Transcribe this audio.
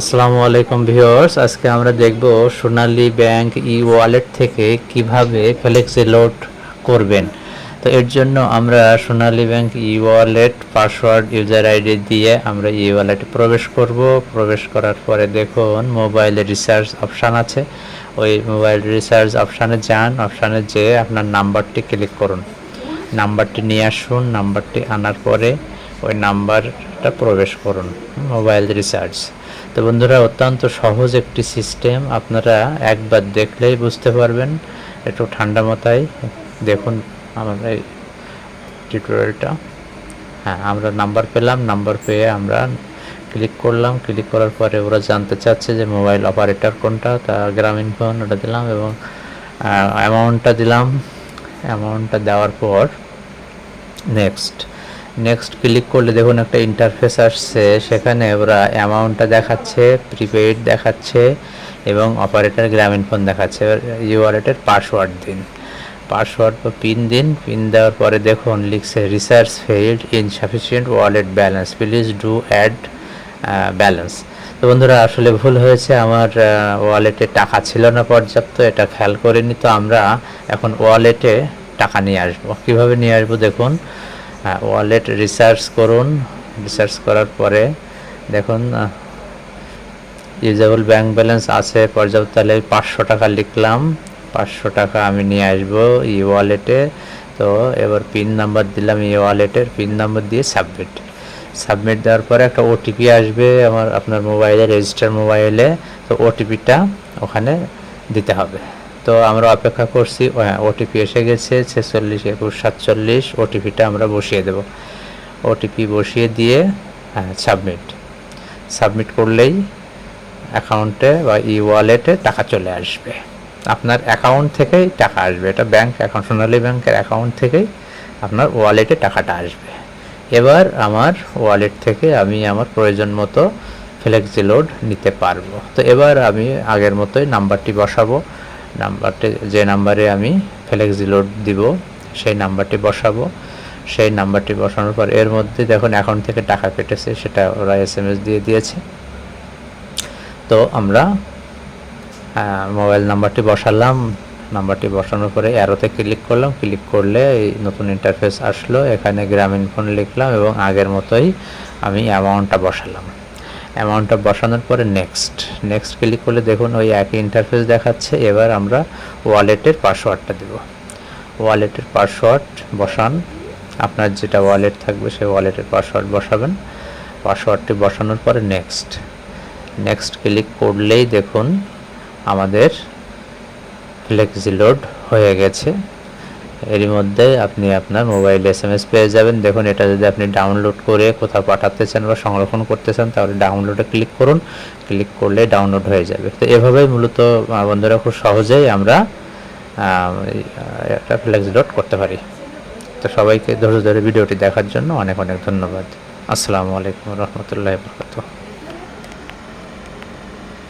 আসসালামু আলাইকুম ভিউয়ার্স, আজকে আমরা দেখব সোনালী ব্যাংক ই ওয়ালেট থেকে কীভাবে ফ্লেক্সি লোড করবেন। তো এর জন্য আমরা Sonali bank e wallet password, user ID দিয়ে আমরা ই ওয়ালেটে প্রবেশ করব। প্রবেশ করার পরে দেখুন মোবাইলে রিসার্চ অপশান আছে। ওই মোবাইল রিসার্চ অপশানে যান, অপশানে যেয়ে আপনার নাম্বারটি ক্লিক করুন। নাম্বারটি নিয়ে আসুন, নাম্বারটি আনার পরে ওই নাম্বারটা প্রবেশ করুন, মোবাইল রিসার্চ তো বন্ধুরা, অত্যন্ত সহজ একটি সিস্টেম। আপনারা একবার দেখলেই বুঝতে পারবেন। একটু ঠান্ডা মাথায় দেখুন আমাদের এই টিউটোরিয়ালটা হ্যাঁ আমরা নাম্বার পেলাম, নাম্বার পেয়ে আমরা ক্লিক করলাম। ক্লিক করার পরে ওরা জানতে চাচ্ছে যে মোবাইল অপারেটর কোনটা, তা গ্রামীণ ফোন ওটা দিলাম এবং অ্যামাউন্টটা দিলাম। অ্যামাউন্টটা দেওয়ার পর নেক্সট নেক্সট ক্লিক করলে দেখুন একটা ইন্টারফেস আসছে। সেখানে ওরা অ্যামাউন্টটা দেখাচ্ছে প্রিপেইড দেখাচ্ছে এবং অপারেটর গ্রামীণ ফোন দেখাচ্ছে। ইউ ওয়ালেটের পাসওয়ার্ড দিন। পাসওয়ার্ড বা পিন দিন। পিন দেওয়ার পরে দেখুন লিখছে research failed insufficient wallet balance please do add balance তো বন্ধুরা, আসলে ভুল হয়েছে। আমার ওয়ালেটে টাকা ছিল না পর্যাপ্ত। এটা খেয়াল করিনি। তো আমরা এখন ওয়ালেটে টাকা নিয়ে আসব। কীভাবে নিয়ে আসব দেখুন। ওয়ালেট রিসার্চ করুন। রিসার্চ করার পরে দেখুন ইউজেবল ব্যাংক ব্যালেন্স আছে পর্যাপ্ত, তাহলে পাঁচশো টাকা লিখলাম। পাঁচশো টাকা আমি নিয়ে আসব ই ওয়ালেটে তো এবার পিন নাম্বার দিলাম ই ওয়ালেটের পিন নাম্বার দিয়ে সাবমিট সাবমিট দেওয়ার পরে একটা ওটিপি আসবে আমার, আপনার মোবাইলে রেজিস্টার মোবাইলে তো ওটিপিটা ওখানে দিতে হবে। তো আমরা অপেক্ষা করছি হ্যাঁ ওটিপি এসে গেছে, ছেচল্লিশ একুশ সাতচল্লিশ ওটিপিটা আমরা বসিয়ে দেব। ওটিপি বসিয়ে দিয়ে হ্যাঁ সাবমিট সাবমিট করলেই অ্যাকাউন্টে বা ই ওয়ালেটে টাকা চলে আসবে। আপনার অ্যাকাউন্ট থেকেই টাকা আসবে। এটা ব্যাংক অ্যাকাউন্ট সোনালী ব্যাংকের অ্যাকাউন্ট থেকেই আপনার ওয়ালেটে টাকাটা আসবে। এবার আমার ওয়ালেট থেকে আমি আমার প্রয়োজন মতো ফ্লেক্সি লোড নিতে পারব। তো এবার আমি আগের মতোই নাম্বারটি বসাবো। নাম্বারটি, যে নাম্বারে আমি ফ্লেক্সি লোড দিব, সেই নাম্বারটি বসাবো। সেই নাম্বারটি বসানোর পর এর মধ্যে দেখুন অ্যাকাউন্ট থেকে টাকা কেটেছে, সেটা ওরা এস দিয়ে দিয়েছে। তো আমরা মোবাইল নাম্বারটি বসালাম। নাম্বারটি বসানোর পরে অ্যারোতে ক্লিক করলাম। ক্লিক করলে এই নতুন ইন্টারফেস আসলো। এখানে গ্রামীণ ফোন লিখলাম এবং আগের মতোই আমি অ্যামাউন্টটা বসালাম। অ্যামাউন্টটা বসানোর পরে নেক্সট নেক্সট ক্লিক করলে দেখুন ওই একই ইন্টারফেস দেখাচ্ছে। এবার আমরা ওয়ালেটের পাসওয়ার্ডটা দেব। ওয়ালেটের পাসওয়ার্ড বসান। আপনার যেটা ওয়ালেট থাকবে সেই ওয়ালেটের পাসওয়ার্ড বসাবেন। পাসওয়ার্ডটি বসানোর পরে নেক্সট নেক্সট ক্লিক করলেই দেখুন আমাদের ফ্লেক্সি লোড হয়ে গেছে। এরই মধ্যে আপনি আপনার মোবাইল এস এম এস পেয়ে যাবেন। দেখুন, এটা যদি আপনি ডাউনলোড করে কোথাও পাঠাতে চান বা সংরক্ষণ করতে চান, তাহলে ডাউনলোডে ক্লিক করুন। ক্লিক করলে ডাউনলোড হয়ে যাবে। তো এভাবেই মূলত বন্ধুরা, খুব সহজেই আমরা একটা ফ্লেক্স লোড করতে পারি। তো সবাইকে ধৈর্য ধরে ভিডিওটি দেখার জন্য অনেক অনেক ধন্যবাদ। আসসালামু আলাইকুম রহমতুল্লাহ বরকাতুহ।